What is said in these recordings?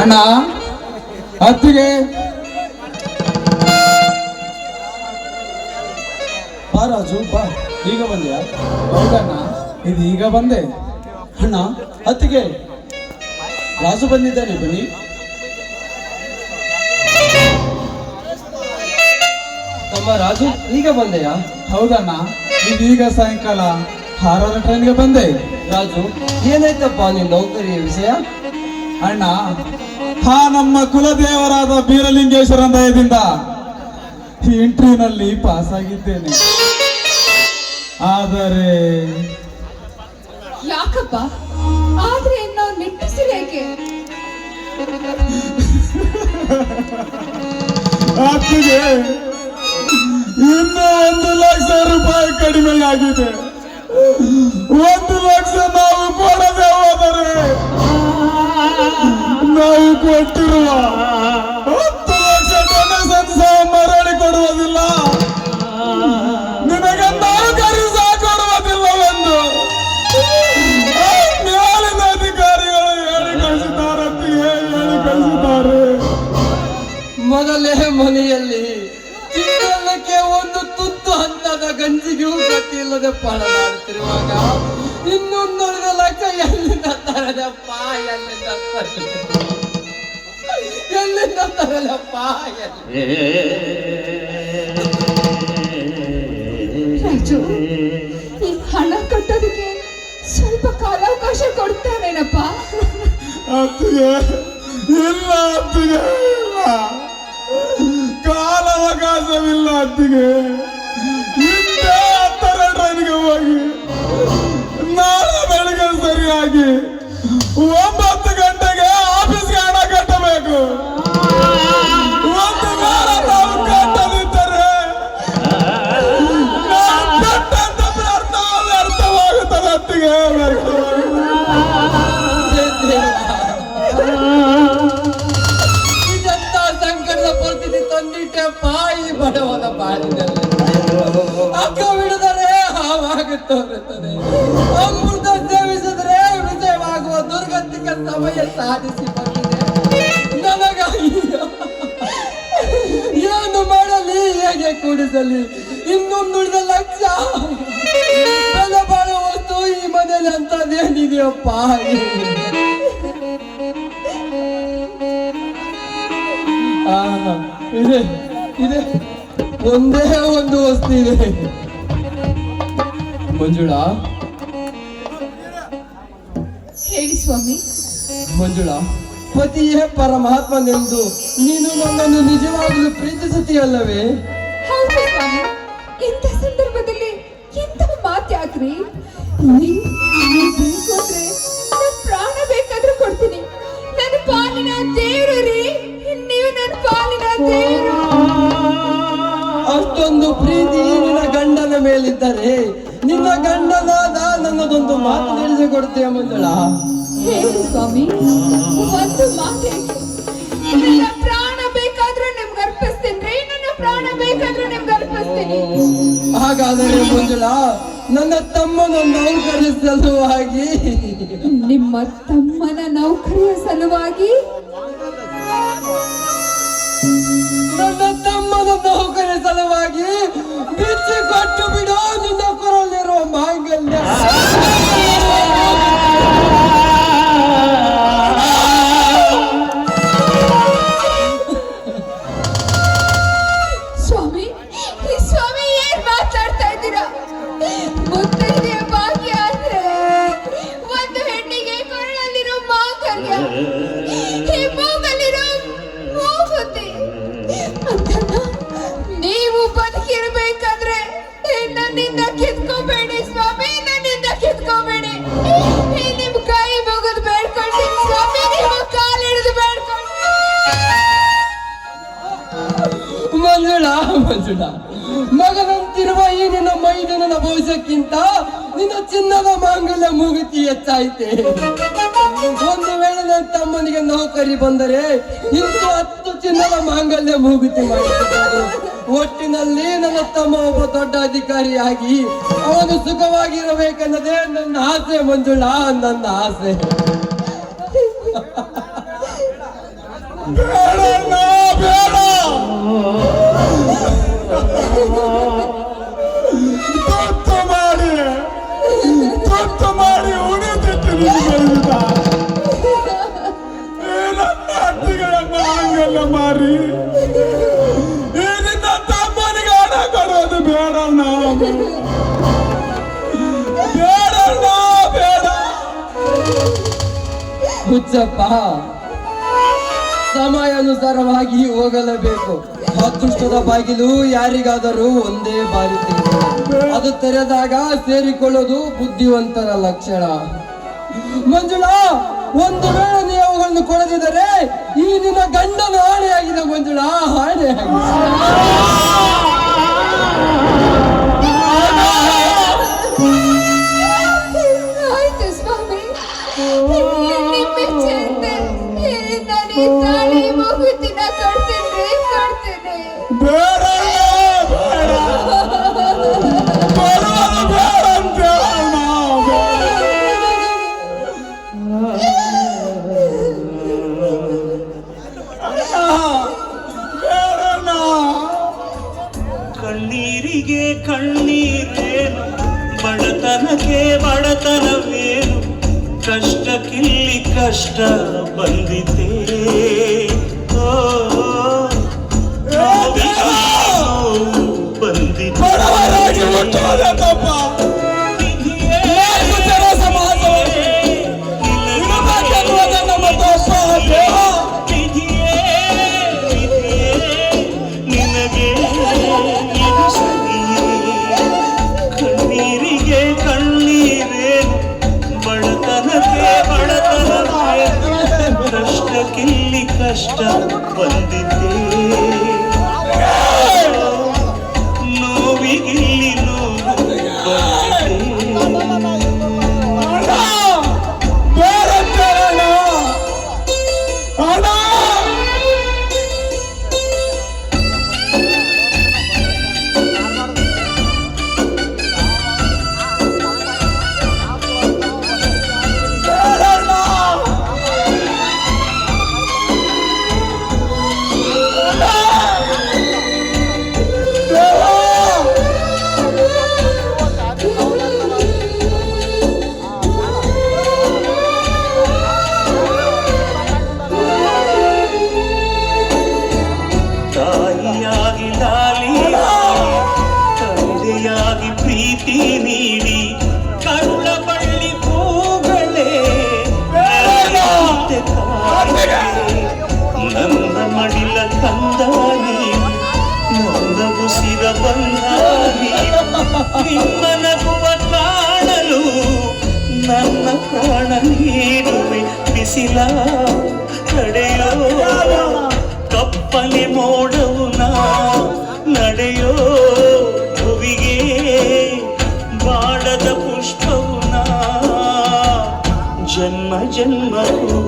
ಅಣ್ಣ, ಹತ್ತಿಗೆ. ಬಾ ರಾಜು, ಬಾ. ಈಗ ಬಂದ್ಯಾ? ಹೌದಣ್ಣ, ಇದು ಈಗ ಬಂದೆ. ಅಣ್ಣ ಅತ್ತಿಗೆ ರಾಜು ಬಂದಿದ್ದಾನೆ, ಬನ್ನಿ. ತಮ್ಮ ರಾಜು, ಈಗ ಬಂದೆಯಾ? ಹೌದಣ್ಣ ಇದು ಈಗ ಸಾಯಂಕಾಲ. ಆರರ ಟ್ರೈನ್ಗೆ ಬಂದೆ. ರಾಜು ಏನಾಯ್ತಪ್ಪ ನಿನ್ ನೌಕರಿಯ ವಿಷಯ? ಅಣ್ಣ ಹಾ ನಮ್ಮ ಕುಲದೇವರಾದ ಬೀರಲಿಂಗೇಶ್ವರ ದಯದಿಂದ ಇಂಟರ್ವ್ಯೂನಲ್ಲಿ ಪಾಸ್ ಆಗಿದ್ದೇನೆ ಆದರೆ ಯಾಕಪ್ಪ? ಆದ್ರೆ ನಾವು ನಿಟ್ಟಿಸಿರೇಕೆ ಅತ್ತಿಗೆ ಇನ್ನು ಒಂದು ಲಕ್ಷ ರೂಪಾಯಿ ಕಡಿಮೆ ಆಗಿದೆ. ಒಂದು ಲಕ್ಷ ನಾವು ಕೊಡದೆ ಹೋದರೆ ನಾವು ಕೊಟ್ಟಿರುವ ಇಲ್ಲದೆ ಪಣದಾಡುತ್ತಿರುವಾಗ ಇನ್ನೊಂದೊಳಗ ಲಕ್ಷ ಎಲ್ಲಿಂದ ತರದಪ್ಪ, ಎಲ್ಲಿಂದ? ಎಲ್ಲಿಂದ ತರಲಪ್ಪ ರಾಜು ಈ ಹಣ ಕಟ್ಟೋದಕ್ಕೆ ಸ್ವಲ್ಪ ಕಾಲಾವಕಾಶ ಕೊಡ್ತಾನೇನಪ್ಪ? ಅತ್ತಿಗೆ, ಇಲ್ಲ ಅತ್ತಿಗೆ, ಇಲ್ಲ. ಕಾಲಾವಕಾಶವಿಲ್ಲ ಅತ್ತಿಗೆ. ಹಿಂದೆ ಹತ್ತರ ಹೋಗಿ. ಸಾಧಿಸಿ ಬಂದಿದೆ ನನಗಾಗಿ ಏನು ಮಾಡಲಿ, ಹೇಗೆ ಕೂಡಿಸಲಿ? ಇನ್ನೊಂದುಳಿದ ಲಕ್ಷ. ಬೆಲೆ ಬಾಳುವ ವಸ್ತು ಈ ಮನೇಲಿ ಅಂತದೇನಿದೆಯಪ್ಪ ಇದೆ ಇದೆ. ಒಂದೇ ಒಂದು ವಸ್ತು ಇದೆ. ಮಂಜುಳಾ? ಹೇಳಿ ಸ್ವಾಮಿ. ಮಂಜುಳಾ ಪತಿಯೇ ಪರಮಾತ್ಮನೆಂದು ನೀನು ನನ್ನನ್ನು ನಿಜವಾಗಲೂ ಪ್ರೀತಿಸುತ್ತೀಯಲ್ಲವೇ? ಹೌದು ಸ್ವಾಮಿ. ಇಂಥ ಸಂದರ್ಭದಲ್ಲಿ ಇಂಥ ಮಾತು ಯಾಕ್ರಿ ನೀವ್ ನೀವ್ ಬೇಕು ಅಂದ್ರೆ ನನ್ ಪ್ರಾಣ ಬೇಕಾದ್ರೂ ಕೊಡ್ತೀನಿ. ನನ್ನ ಪಾಲಿನ ದೇವ್ರು ರೀ. ನೀವು ನನ್ನ ಪಾಲಿನ ದೇವ್ರು ಅಷ್ಟೊಂದು ಪ್ರೀತಿ ನಿನ್ನ ಗಂಡನ ಮೇಲಿದ್ದರೆ ನಿನ್ನ ಗಂಡನಾದ ನನ್ನದೊಂದು ಮಾತು ತಿಳಿಸಿಕೊಡ್ತೀಯ ಮಂಜುಳಾ. ಹೇಳಿ ಸ್ವಾಮಿ. ಒಂದು ಮಾತು. ನನ್ನ ಪ್ರಾಣ ಬೇಕಾದ್ರೂ ನಿಮ್ಗೆ ಅರ್ಪಿಸ್ತೀನಿ ನನ್ನ ಪ್ರಾಣ ಬೇಕಾದ್ರೂ ನಿಮ್ಗೆ ಅರ್ಪಿಸ್ತೀನಿ. ಹಾಗಾದರೆ ಮಂಜುಳಾ ನನ್ನ ತಮ್ಮನ ನೌಕರಿ ಸಲುವಾಗಿ. ನಿಮ್ಮ ತಮ್ಮನ ನೌಕರಿಯ ಸಲುವಾಗಿ? ನನ್ನ ತಮ್ಮನ ನೌಕರಿ ಸಲುವಾಗಿ ಬಿಚ್ಚಿ ಕೊಟ್ಟು ಬಿಡೋ ನಿನ್ನ ಮಗನಂತಿರುವ ಈ ನಿನ್ನ ಮೈದನನ ಭವಿಷ್ಯಕ್ಕಿಂತ ನಿನ್ನ ಚಿನ್ನದ ಮಾಂಗಲ್ಯ ಮೂಗುತಿ ಹೆಚ್ಚಾಯಿತೆ. ಒಂದು ವೇಳೆ ನನ್ನ ತಮ್ಮನಿಗೆ ನೌಕರಿ ಬಂದರೆ ಇಂದು ಹತ್ತು ಚಿನ್ನದ ಮಾಂಗಲ್ಯ ಮೂಗುತಿ ಮಾಡುತ್ತಿದ್ದಾರೆ ಒಟ್ಟಿನಲ್ಲಿ ನನ್ನ ತಮ್ಮ ಒಬ್ಬ ದೊಡ್ಡ ಅಧಿಕಾರಿಯಾಗಿ, ಅವನು ಸುಖವಾಗಿರಬೇಕೆನ್ನದೇ ನನ್ನ ಆಸೆ ಮಂಜುಳ, ನನ್ನ ಆಸೆ. ಏನಿಂದ ತಮ್ಮನಿಗೆ ಬೇಡಣ್ಣ. ಬೇಡಣ್ಣ, ಬೇಡ. ಹುಚ್ಚಪ್ಪ ಸಮಯಾನುಸಾರವಾಗಿ ಹೋಗಲೇಬೇಕು. ಅದೃಷ್ಟದ ಬಾಗಿಲು ಯಾರಿಗಾದರೂ ಒಂದೇ ಬಾರಿ. ಅದು ತೆರೆದಾಗ ಸೇರಿಕೊಳ್ಳೋದು ಬುದ್ಧಿವಂತರ ಲಕ್ಷಣ. ಮಂಜುಳಾ! ಒಂದು ವೇಳೆ ನೀವು ಅವುಗಳನ್ನು ಕೊಡದಿದ್ದರೆ ಈ ನಿನ್ನ ಗಂಡನ ಆಣೆಯಾಗಿದೆ ಮಂಜುಳಾ ಆಣೆಯಾಗಿದೆ ಬಡತನವೇನು ಕಷ್ಟಕ್ಕಿಲ್ಲಿ ಕಷ್ಟ ಬಂದಿದೆ ಬಂದಿದೆ ನೋವಿಗಿಲ್ಲಿ ನೋವು ಬಂದಿದೆ ತಾಯಿಯಾಗಿ ಲಾಲಿ. ತಂದೆಯಾಗಿ ಪ್ರೀತಿ ನೀಡಿ. ಕರುಳ ಬಳ್ಳಿ ಹೂಗಳೇ ನಂದ ಮಡಿಲ ತಂದಾನಿ ನಂದ ಉಸಿರ ಬಂದ ನಿಮ್ಮನಗುವ ನಿಮ್ಮ ಕಾಣಲು ನನ್ನ ಪ್ರಾಣ ನೀಡುವೆ. ಬಿಸಿಲ ಜನ್ಮಕ್ಕೂ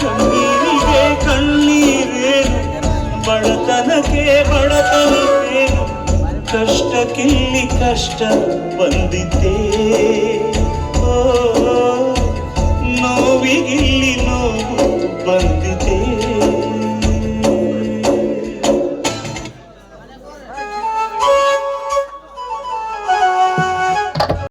ಕಣ್ಣೀರಿಗೆ ಕಣ್ಣೀರೇನು ಬಡತನಕ್ಕೆ ಬಡತನಕ್ಕೇನು ಕಷ್ಟಕ್ಕಿಲ್ಲಿ ಕಷ್ಟ ಬಂದಿದ್ದೇ. ಓ.